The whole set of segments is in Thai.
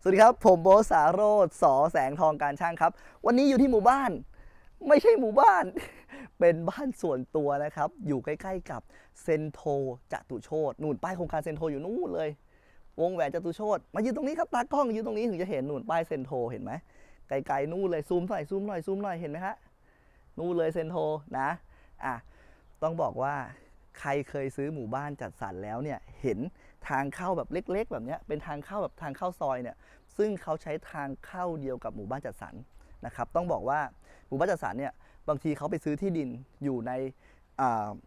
สวัสดีครับ ผมโบสาโรธสอแสงทองการช่างครับ วันนี้อยู่ที่หมู่บ้าน ไม่ใช่หมู่บ้าน เป็นบ้านส่วนตัวนะครับ อยู่ใกล้ๆกับเซนโทจตุโชตนู่นป้ายโครงการเซนโทอยู่นู่นเลย วงแหวนจตุโชตมายืนตรงนี้ครับตากล้องยืนตรงนี้ถึงจะเห็นนู่นป้ายเซนโทเห็นไหมไกลๆนู่นเลยซูมหน่อยซูมหน่อยซูมหน่อยเห็นไหมฮะนู่นเลยเซนโทนะอะต้องบอกว่าใครเคยซื้อหมู่บ้านจัดสรรแล้วเนี่ยเห็น ทางเข้าแบบเล็ก ๆ แบบนี้เป็นทางเข้าแบบทางเข้าซอยเนี่ยซึ่งเขาใช้ทางเข้าเดียวกับหมู่บ้านจัดสรรนะครับต้องบอกว่าหมู่บ้านจัดสรรเนี่ยบางทีเขาไปซื้อที่ดินอยู่ใน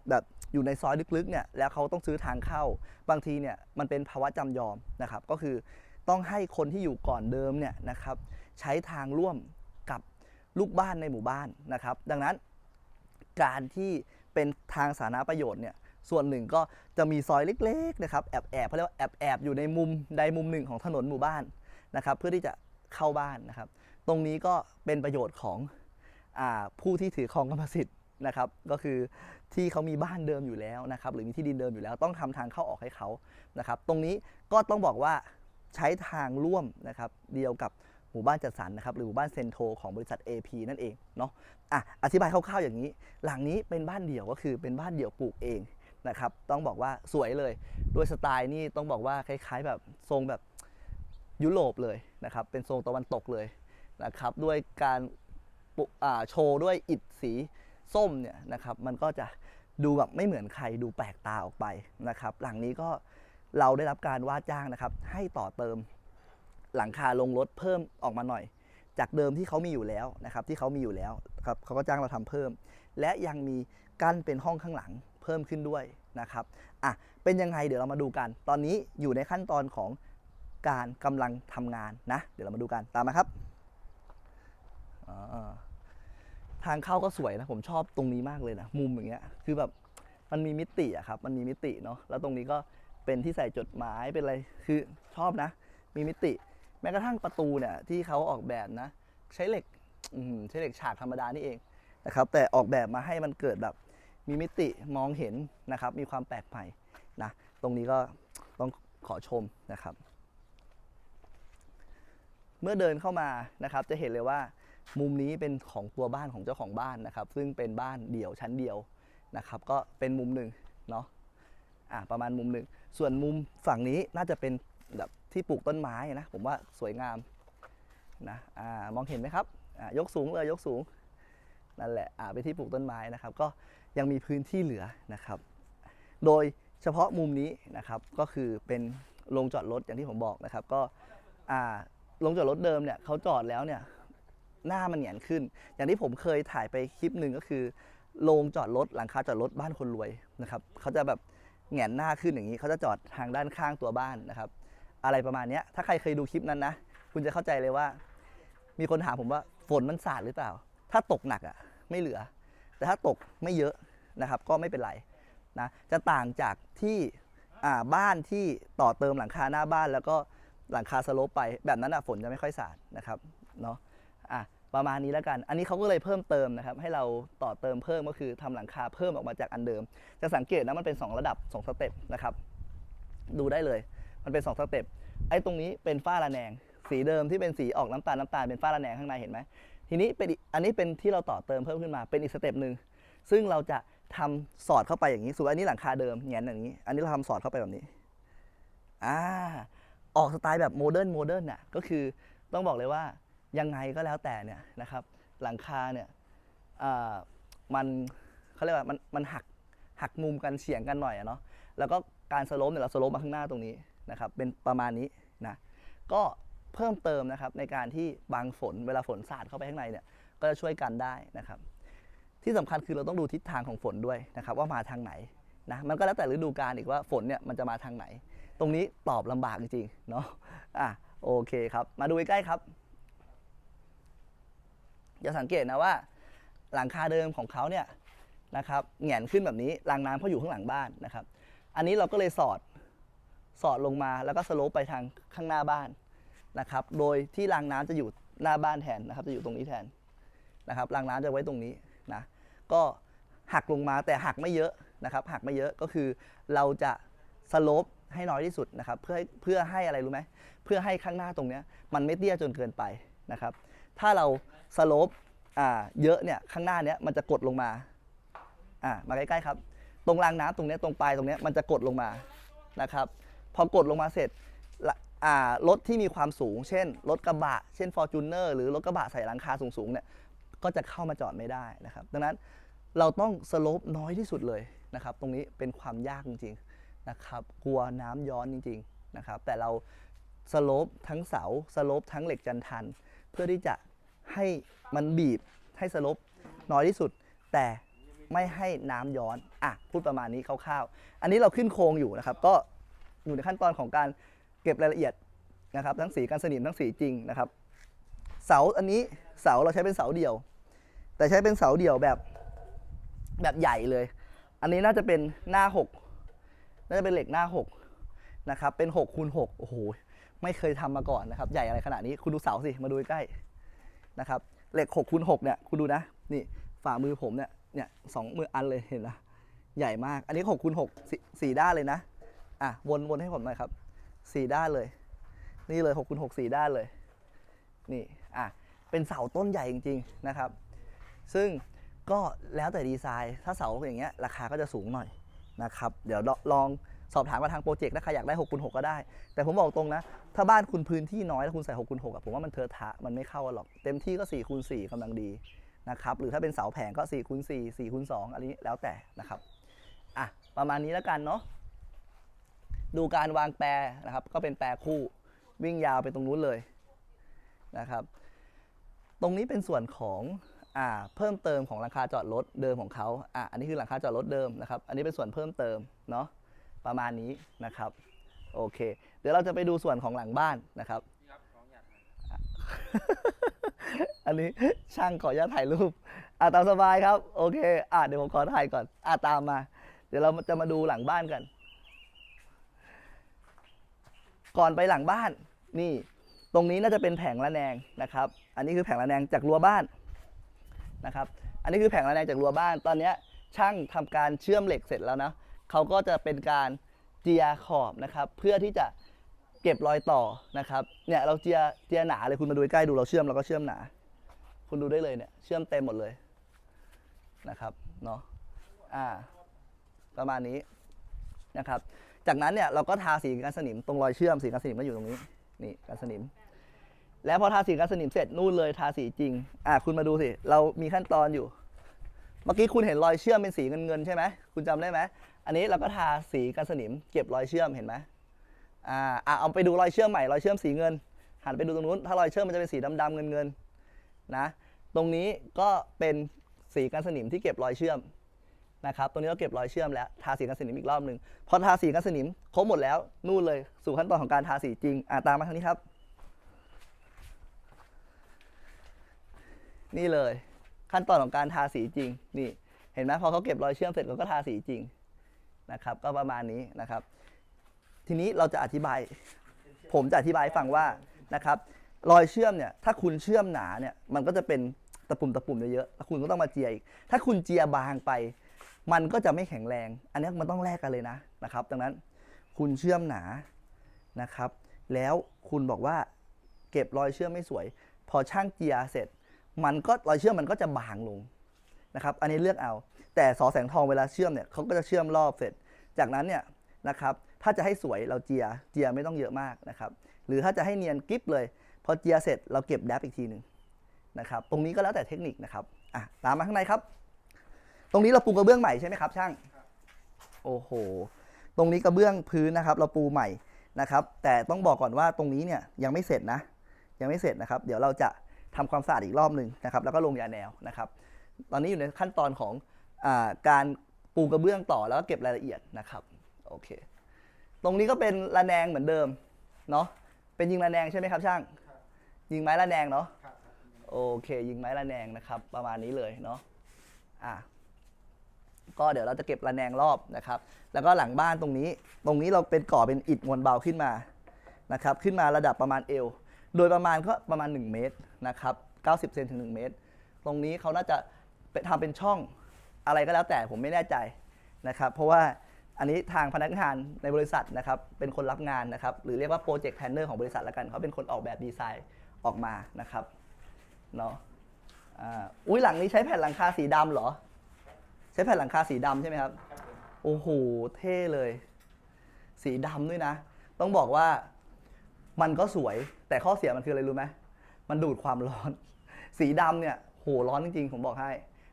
แบบอยู่ในซอยลึกๆเนี่ยแล้วเขาต้องซื้อทางเข้า บางทีเนี่ยมันเป็นภาวะจำยอมนะครับก็คือต้องให้คนที่อยู่ก่อนเดิมเนี่ยนะครับใช้ทางร่วมกับลูกบ้านในหมู่บ้านนะครับ ดังนั้นการที่เป็นทางสาธารณประโยชน์เนี่ย ส่วนหนึ่งก็จะมีซอยเล็กๆนะครับแอบแอบเขาเรียกว่าแอบแอบอยู่ในมุมใดมุมหนึ่งของถนนหมู่บ้านนะครับ เพื่อที่จะเข้าบ้านนะครับ ตรงนี้ก็เป็นประโยชน์ของอผู้ที่ถือครองกรรมสิทธิ์นะครับ ก็คือที่เขามีบ้านเดิมอยู่แล้วนะครับ หรือมีที่ดินเดิมอยู่แล้ว ต้องทำทางเข้าออกให้เขานะครับ ตรงนี้ก็ต้องบอกว่าใช้ทางร่วมนะครับเดียวกับหมู่บ้านจัดสรรนะครับหรือหมู่บ้านเซนโทของบริษัท AP นั่นเองเนาะอะอธิบายคร่าวๆอย่างนี้ หลังนี้เป็นบ้านเดี่ยวก็คือเป็นบ้านเดี่ยวปลูกเอง นะครับต้องบอกว่าสวยเลยโดยสไตล์นี่ต้องบอกว่าคล้ายๆ แบบทรงแบบยุโรปเลยนะครับเป็นทรงตะวันตกเลยนะครับด้วยการาโชว์ด้วยอิฐสีส้มเนี่ยนะครับมันก็จะดูแบบไม่เหมือนใครดูแปลกตาออกไปนะครับหลังนี้ก็เราได้รับการว่าจ้างนะครับให้ต่อเติมหลังคาลงรถเพิ่มออกมาหน่อย จากเดิมที่เขามีอยู่แล้วนะครับที่เขามีอยู่แล้วครับเขาก็จ้างเราทำเพิ่ม และยังมีกั้นเป็นห้องข้างหลัง พิ่มขึ้นด้วยนะครับอะเป็นยังไงเดี๋ยวเรามาดูกัน ตอนนี้อยู่ในขั้นตอนของการกำลังทำงานนะ เดี๋ยวเรามาดูกันตามมาครับทางเข้าก็สวยนะผมชอบตรงนี้มากเลยนะมุมอย่างเงี้ยคือแบบมันมีมิติอะครับมันมีมิติเนาะแล้วตรงนี้ก็เป็นที่ใส่จดหมายเป็นอะไรคือชอบนะ มีมิติ แม้กระทั่งประตูเนี่ยที่เขาออกแบบนะ ใช้เหล็กใช้เหล็กฉากธรรมดานี่เองนะครับแต่ออกแบบมาให้มันเกิดแบบ มีมิติมองเห็นนะครับ มีความแปลกใหม่นะตรงนี้ก็ต้องขอชมนะครับ เมื่อเดินเข้ามานะครับ จะเห็นเลยว่า มุมนี้เป็นของตัวบ้านของเจ้าของบ้านนะครับ ซึ่งเป็นบ้านเดี่ยวชั้นเดียวนะครับ ก็เป็นมุมหนึ่งเนาะอะประมาณมุมหนึ่งส่วนมุมฝั่งนี้น่าจะเป็นแบบที่ปลูกต้นไม้นะ ผมว่าสวยงามนะอ่ามองเห็นไหมครับอ่ายกสูงเลยยกสูงนั่นแหละอ่าเป็นที่ปลูกต้นไม้นะครับ ก็ ยังมีพื้นที่เหลือนะครับ โดยเฉพาะมุมนี้นะครับก็คือเป็นโรงจอดรถอย่างที่ผมบอกนะครับ ก็โรงจอดรถเดิมเนี่ยเขาจอดแล้วเนี่ยหน้ามันแหงนขึ้น อย่างที่ผมเคยถ่ายไปคลิปหนึ่งก็คือโรงจอดรถหลังคาจอดรถบ้านคนรวยนะครับเขาจะแบบแหงนหน้าขึ้นอย่างนี้เขาจะจอดทางด้านข้างตัวบ้านนะครับ อะไรประมาณนี้ถ้าใครเคยดูคลิปนั้นนะ คุณจะเข้าใจเลยว่า มีคนถามผมว่าฝนมันสาดหรือเปล่า ถ้าตกหนักอะไม่เหลือ แต่ถ้าตกไม่เยอะ นะครับก็ไม่เป็นไรนะจะต่างจากที่บ้านที่ต่อเติมหลังคาหน้าบ้าน แล้วก็หลังคาสโลปไปแบบนั้นอะฝนจะไม่ค่อยสาดนะครับเนาะอะประมาณนี้แล้วกัน อันนี้เขาก็เลยเพิ่มเติมนะครับ ให้เราต่อเติมเพิ่มก็คือทำหลังคาเพิ่มออกมาจากอันเดิม จะสังเกตนะมันเป็น 2 ระดับ 2 สเต็ปนะครับ ดูได้เลย มันเป็น 2 สเต็ป ไอ้ตรงนี้เป็นฝ้าระแนง สีเดิมที่เป็นสีออกน้ำตาลน้ำตาลเป็นฝ้าระแนงข้างในเห็นไหม ทีนี้เป็นอันนี้เป็นที่เราต่อเติมเพิ่มขึ้นมา เป็นอีกสเต็ปหนึ่ง ซึ่งเราจะ ทำสอดเข้าไปอย่างนี้ส่วนอันนี้หลังคาเดิมแงนอย่างนี้ อันนี้เราทำสอดเข้าไปแบบนี้อ่าออกสไตล์แบบโมเดิร์นโมเดิร์นน่ะก็คือต้องบอกเลยว่ายังไงก็แล้วแต่เนี่ยนะครับ หลังคาเนี่ยมันเขาเรียกว่ามันมันหักหักมุมกันเฉียงกันหน่อยอะเนาะแล้วก็การสโลปเนี่ยเราสโลปมาข้างหน้าตรงนี้นะครับเป็นประมาณนี้นะก็เพิ่มเติมนะครับในการที่บางฝนเวลาฝนสาดเข้าไปข้างในเนี่ยก็จะช่วยกันได้นะครับ ที่สำคัญคือเราต้องดูทิศทางของฝนด้วยนะครับว่ามาทางไหนนะมันก็แล้วแต่ฤดูกาลอีกว่าฝนเนี่ยมันจะมาทางไหน ตรงนี้ตอบลำบากจริงๆเนาะอะโอเคครับ มาดูใกล้ครับอย่าสังเกตนะว่า หลังคาเดิมของเขาเนี่ยนะครับแหงนขึ้นแบบนี้รางน้ำเขาอยู่ข้างหลังบ้านนะครับ อันนี้เราก็เลยสอดสอดลงมาแล้วก็สโลปไปทางข้างหน้าบ้านนะครับ โดยที่รางน้ำจะอยู่หน้าบ้านแทนนะครับ จะอยู่ตรงนี้แทนนะครับรางน้ำจะไว้ตรงนี้ นะก็หักลงมาแต่หักไม่เยอะนะครับหักไม่เยอะก็คือเราจะสโลปให้น้อยที่สุดนะครับเพื่อเพื่อให้อะไรรู้ไหมเพื่อให้ข้างหน้าตรงเนี้ยมันไม่เตี้ยจนเกินไปนะครับ ถ้าเราสโลปอ่าเยอะเนี่ยข้างหน้าเนี้ยมันจะกดลงมาอ่ามาใกล้ๆครับ ตรงรางน้ำตรงเนี้ยตรงปลายตรงเนี้ยมันจะกดลงมานะครับ พอกดลงมาเสร็จอ่ารถที่มีความสูง เช่นรถกระบะ เช่น f o r t u n e r หรือรถกระบะใส่หลังคาสูงๆเนี่ย ก็จะเข้ามาจอดไม่ได้นะครับ ดังนั้นเราต้องสโลปน้อยที่สุดเลยนะครับ ตรงนี้เป็นความยากจริงๆนะครับ กลัวน้ำย้อนจริงๆนะครับ แต่เราสโลปทั้งเสาสโลปทั้งเหล็กจันทัน เพื่อที่จะให้มันบีบให้สโลปน้อยที่สุด แต่ไม่ให้น้ำย้อน อะ พูดประมาณนี้คร่าวๆ อันนี้เราขึ้นโครงอยู่นะครับ ก็อยู่ในขั้นตอนของการเก็บรายละเอียดนะครับ ทั้งสีกันสนิมทั้งสีจริงนะครับ เสาอันนี้ เสาเราใช้เป็นเสาเดี่ยว แต่ใช้เป็นเสาเดี่ยวแบบแบบใหญ่เลย อันนี้น่าจะเป็นหน้า 6 น่าจะเป็นเหล็กหน้า 6 นะครับ เป็น6คูณ6โอ้โห ไม่เคยทำมาก่อนนะครับ ใหญ่อะไรขนาดนี้ คุณดูเสาสิ มาดูใกล้นะครับ เหล็ก6คูณ6เนี่ย คุณดูนะ นี่ ฝ่ามือผมเนี่ย เนี่ยสองมืออันเลยเห็นนะ ใหญ่มาก อันนี้6คูณ6สสี่ด้านเลยนะ อะ วนวนให้ผมหน่อยครับสี่ด้านเลย นี่เลย6คูณ6สี่ด้านเลย นี่ อะ เป็นเสาต้นใหญ่จริงๆนะครับ ซึ่งก็แล้วแต่ดีไซน์ ถ้าเสาอย่างเงี้ยราคาก็จะสูงหน่อยนะครับ เดี๋ยวลองสอบถามมาทางโปรเจกต์ถ้าใครอยากได้6คูณ6ก็ได้ แต่ผมบอกตรงนะ ถ้าบ้านคุณพื้นที่น้อยแล้วคุณใส่6คูณ6อะผมว่ามันเทอะทะมันไม่เข้าหรอก เต็มที่ก็4คูณ4กำลังดีนะครับ หรือถ้าเป็นเสาแผงก็4คูณ4 4คูณ2อันนี้แล้วแต่นะครับอะประมาณนี้แล้วกันเนาะดูการวางแปรนะครับ ก็เป็นแปรคู่วิ่งยาวไปตรงนู้นเลยนะครับ ตรงนี้เป็นส่วนของอเพิ่มเติมของหลังคาจอดรถเดิมของเขาอะอันนี้คือหลังคาจอดรถเดิมนะครับ อันนี้เป็นส่วนเพิ่มเติมเนาะประมาณนี้นะครับโอเค เดี๋ยวเราจะไปดูส่วนของหลังบ้านนะครับอันนี้ช่างขออนุญาตถ่ายรูปอะตามสบายครับโอเคอะเดี๋ยวผมขอถ่ายก่อนอะตามมา เดี๋ยวเราจะมาดูหลังบ้านกัน ก่อนไปหลังบ้านนี่ ตรงนี้น่าจะเป็นแผงระแนงนะครับ อันนี้คือแผงระแนงจากรั้วบ้านนะครับ อันนี้คือแผงระแนงจากรั้วบ้าน ตอนนี้ช่างทำการเชื่อมเหล็กเสร็จแล้วนะเขาก็จะเป็นการเจียขอบนะครับ เพื่อที่จะเก็บรอยต่อนะครับ เนี่ยเราเจียเจียหนาเลยคุณมาดูใกล้ดูเราเชื่อมเราก็เชื่อมหนา คุณดูได้เลยเนี่ยเชื่อมเต็มหมดเลยนะครับเนาะอ่า ประมาณนี้นะครับ จากนั้นเนี่ยเราก็ทาสีกันสนิมตรงรอยเชื่อมสีกันสนิมก็อยู่ตรงนี้ นี่กันสนิม แล้วพอทาสีกันสนิมเสร็จนู่นเลยทาสีจริง อะคุณมาดูสิ เรามีขั้นตอนอยู่ เมื่อกี้คุณเห็นรอยเชื่อมเป็นสีเงินเงินใช่ไหมคุณจำได้ไหมอันนี้เราก็ทาสีกันสนิม เก็บรอยเชื่อมเห็นไหมอ่าอะเอาไปดูรอยเชื่อมใหม่รอยเชื่อมสีเงิน หันไปดูตรงนู้น ถ้ารอยเชื่อมมันจะเป็นสีดำๆเงินเงินนะ ตรงนี้ก็เป็นสีกันสนิมที่เก็บรอยเชื่อม นะครับตรงนี้เราเก็บรอยเชื่อมแล้วทาสีกันสนิมอีกรอบหนึ่งพอทาสีกันสนิมครบหมดแล้วนู่นเลยสู่ขั้นตอนของการทาสีจริงอะตามมาทางนี้ครับ นี่เลย ขั้นตอนของการทาสีจริงนี่เห็นไหมพอเขาเก็บรอยเชื่อมเสร็จเขาก็ทาสีจริงนะครับ ก็ประมาณนี้นะครับ ทีนี้เราจะอธิบาย ผมจะอธิบายฟังว่านะครับ รอยเชื่อมเนี่ยถ้าคุณเชื่อมหนาเนี่ยมันก็จะเป็นตะปุ่มตะปุ่มเยอะๆแล้วคุณก็ต้องมาเจียอีก ถ้าคุณเจียบางไป มันก็จะไม่แข็งแรง อันนี้มันต้องแลกกันเลยนะนะครับ ดังนั้นคุณเชื่อมหนานะครับ แล้วคุณบอกว่าเก็บรอยเชื่อมไม่สวย พอช่างเจียเสร็จ มันก็รอยเชื่อมมันก็จะบางลงนะครับ อันนี้เลือกเอา แต่สอแสงทองเวลาเชื่อมเนี่ยเขาก็จะเชื่อมรอบเสร็จ จากนั้นเนี่ยนะครับ ถ้าจะให้สวยเราเจีย เจียไม่ต้องเยอะมากนะครับ หรือถ้าจะให้เนียนกริบเลย พอเจียเสร็จเราเก็บแดบอีกทีหนึ่งนะครับ ตรงนี้ก็แล้วแต่เทคนิคนะครับ อะ ตามมาข้างในครับ ตรงนี้เราปูกระเบื้องใหม่ใช่ไหมครับช่าง โอ้โห ตรงนี้กระเบื้องพื้นนะครับ เราปูใหม่นะครับ แต่ต้องบอกก่อนว่าตรงนี้เนี่ยยังไม่เสร็จนะ ยังไม่เสร็จนะครับ เดี๋ยวเราจะทำความสะอาดอีกรอบหนึ่งนะครับ แล้วก็ลงยาแนวนะครับ ตอนนี้อยู่ในขั้นตอนของอการปูกระเบื้องต่อแล้วก็เก็บรายละเอียดนะครับ โอเค ตรงนี้ก็เป็นระแนงเหมือนเดิมเนาะ เป็นยิงระแนงใช่ไหมครับช่าง ยิงไม้ระแนงเนาะ โอเค ยิงไม้ระแนงนะครับ ประมาณนี้เลยเนาะ อะ ก็เดี๋ยวเราจะเก็บระแนงรอบนะครับ แล้วก็หลังบ้านตรงนี้ ตรงนี้เราเป็นก่อเป็นอิฐมวลเบาขึ้นมานะครับ ขึ้นมาระดับประมาณเอว โดยประมาณก็ประมาณ 1 เมตรนะครับ90เซนถึง 1 เมตร ตรงนี้เขาน่าจะเป็นทำเป็นช่องอะไรก็แล้วแต่ผมไม่แน่ใจนะครับ เพราะว่าอันนี้ทางพนักงานในบริษัทนะครับ เป็นคนรับงานนะครับ หรือเรียกว่าโปรเจกต์แพนเนอร์ของบริษัทละกัน เขาเป็นคนออกแบบดีไซน์ออกมานะครับ เนาะอุ้ยหลังนี้ใช้แผ่นหลังคาสีดำเหรอ ช้แผ่นหลังคาสีดำใช่ไหมครับ โอ้โห เท่เลย สีดำด้วยนะ ต้องบอกว่ามันก็สวย แต่ข้อเสียมันคืออะไรรู้ไหม มันดูดความร้อน สีดำเนี่ย โห ร้อนจริงๆ ผมบอกให้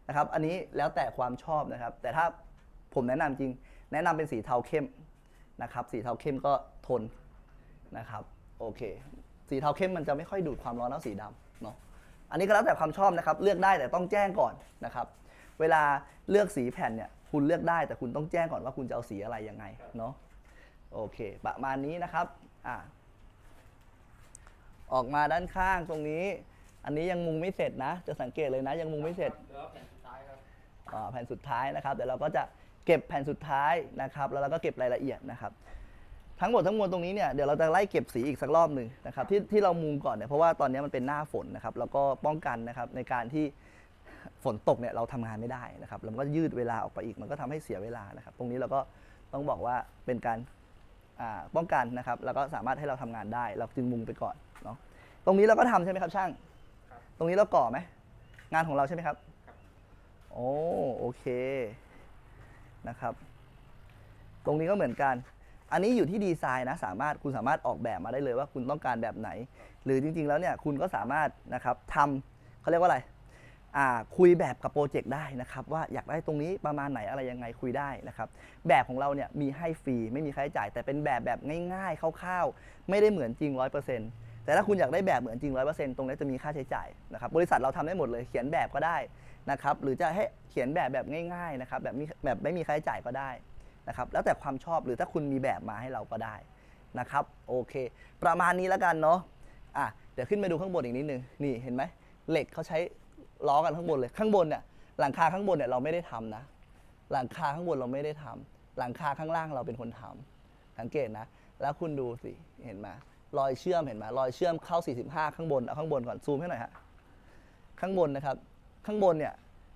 นะครับ อันนี้แล้วแต่ความชอบนะครับ แต่ถ้าผมแนะนำจริง แนะนำเป็นสีเทาเข้มนะครับ สีเทาเข้มก็ทนนะครับ โอเค สีเทาเข้มมันจะไม่ค่อยดูดความร้อนเท่าสีดำเนาะ อันนี้ก็แล้วแต่ความชอบนะครับ เลือกได้แต่ต้องแจ้งก่อนนะครับ เวลาเลือกสีแผ่นเนี่ยคุณเลือกได้แต่คุณต้องแจ้งก่อนว่าคุณจะเอาสีอะไรยังไงเนาะโอเค ประมาณนี้นะครับอะออกมาด้านข้างตรงนี้ อันนี้ยังมุงไม่เสร็จนะ จะสังเกตเลยนะ ยังมุงไม่เสร็จแผ่นสุดท้ายนะครับเดี๋ยวเราก็จะเก็บแผ่นสุดท้ายนะครับ แล้วเราก็เก็บรายละเอียดนะครับ ทั้งหมดทั้งมวลตรงนี้เนี่ยเดี๋ยวเราจะไล่เก็บสีอีกสักรอบหนึ่งนะครับที่ที่เรามุงก่อนเนี่ยเพราะว่าตอนนี้มันเป็นหน้าฝนนะครับ แล้วก็ป้องกันนะครับในการที่ ฝนตกเนี่ยเราทำงานไม่ได้นะครับแล้วมันก็ยืดเวลาออกไปอีก มันก็ทำให้เสียเวลานะครับ ตรงนี้เราก็ต้องบอกว่าเป็นการอ่าป้องกันนะครับ แล้วก็สามารถให้เราทำงานได้ เราจึงมุงไปก่อนเนาะตรงนี้เราก็ทำใช่ไหมครับช่างครับตรงนี้เราก่อไหมงานของเราใช่ไหมครับครับโอ้โอเคนะครับ ตรงนี้ก็เหมือนกัน อันนี้อยู่ที่ดีไซน์นะสามารถคุณสามารถออกแบบมาได้เลยว่าคุณต้องการแบบไหน หรือจริง ๆ แล้วเนี่ยคุณก็สามารถนะครับทำเขาเรียกว่าอะไรอ่า คุยแบบกับโปรเจกต์ได้นะครับว่าอยากได้ตรงนี้ประมาณไหนอะไรยังไงคุยได้นะครับแบบของเราเนี่ยมีให้ฟรีไม่มีค่าใช้จ่าย แต่เป็นแบบแบบง่ายๆคร่าวๆ ไม่ได้เหมือนจริง 100%แต่ถ้าคุณอยากได้แบบเหมือนจริง 100%ตรงนี้จะมีค่าใช้จ่ายนะครับบริษัทเราทำได้หมดเลยเขียนแบบก็ได้นะครับหรือจะให้เขียนแบบแบบง่ายๆนะครับแบบแบบไม่มีค่าใช้จ่ายก็ได้นะครับแล้วแต่ความชอบหรือถ้าคุณมีแบบมาให้เราก็ได้นะครับโอเค ประมาณนี้แล้วกันเนาะอะเดี๋ยวขึ้นมาดูข้างบนอีกนิดนึงนี่เห็นไหมเหล็กเขาใช้ ล้อกันข้างบนเลย ข้างบนเนี่ยหลังคาข้างบนเนี่ยเราไม่ได้ทำนะ หลังคาข้างบนเราไม่ได้ทำหลังคาข้างล่างเราเป็นคนทำสังเกตนะ แล้วคุณดูสิเห็นไหมรอยเชื่อมเห็นไหมรอยเชื่อมเข้า 45 ข้างบนเอาข้างบนก่อนซูมให้หน่อยฮะข้างบนนะครับ ข้างบนเนี่ย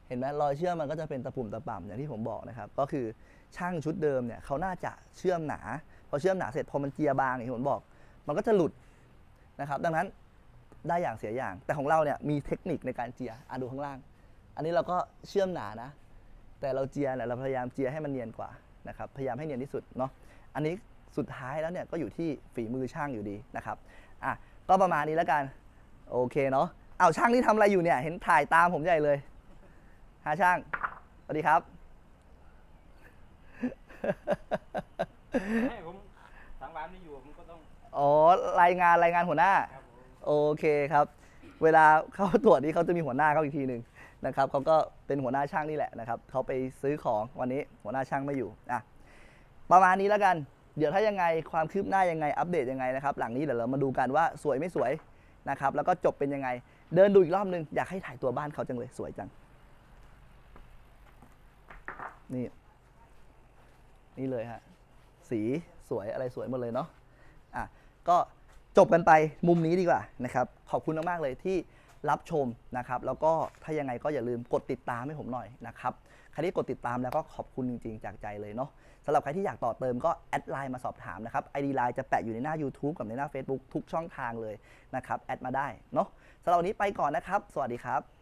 เห็นไหมรอยเชื่อมมันก็จะเป็นตะปุ่มตะป่ำอย่างที่ผมบอกนะครับ ก็คือช่างชุดเดิมเนี่ยเขาน่าจะเชื่อมหนาพอเชื่อมหนาเสร็จพอมันเจียบางอย่างที่ผมบอก มันก็จะหลุดนะครับ ดังนั้น ได้อย่างเสียอย่าง แต่ของเราเนี่ยมีเทคนิคในการเจียอะดูข้างล่าง อันนี้เราก็เชื่อมหนานะ แต่เราเจียเนี่ยเราพยายามเจียให้มันเนียนกว่านะครับพยายามให้เนียนที่สุดเนาะอันนี้สุดท้ายแล้วเนี่ยก็อยู่ที่ฝีมือช่างอยู่ดีนะครับอะก็ประมาณนี้แล้วกันโอเคเนาะเอาวช่างนี่ทำอะไรอยู่เนี่ยเห็นถ่ายตามผมใหญ่เลยฮะช่างสวัสดีครับให้ผมทางร้านไม่อยู่ผมก็ต้องอ๋อรายงานรายงานหัวหน้าครับผม โอเคครับ เวลาเข้าตรวจนี่เขาจะมีหัวหน้าเขาอีกทีหนึ่งนะครับเขาก็เป็นหัวหน้าช่างนี่แหละนะครับเขาไปซื้อของวันนี้หัวหน้าช่างไม่อยู่อะประมาณนี้แล้วกัน เดี๋ยวถ้ายังไงความคืบหน้ายังไงอัปเดตยังไงนะครับ หลังนี้เดี๋ยวเรามาดูกันว่าสวยไม่สวยนะครับ แล้วก็จบเป็นยังไง เดินดูอีกรอบนึงอยากให้ถ่ายตัวบ้านเขาจังเลยสวยจัง นี่ นี่เลยฮะสีสวยอะไรสวยหมดเลยเนาะอะก็ จบกันไปมุมนี้ดีกว่านะครับ ขอบคุณมากๆเลยที่รับชมนะครับ แล้วก็ถ้ายังไงก็อย่าลืมกดติดตามให้ผมหน่อยนะครับใครที่กดติดตามแล้วก็ขอบคุณจริงๆ จากใจเลยเนาะสำหรับใครที่อยากต่อเติมก็แอดไลน์มาสอบถามนะครับไอดีไลน์จะแปะอยู่ในหน้า YouTube กับในหน้า Facebook ทุกช่องทางเลยนะครับแอดมาได้เนาะสำหรับวันนี้ไปก่อนนะครับ สวัสดีครับ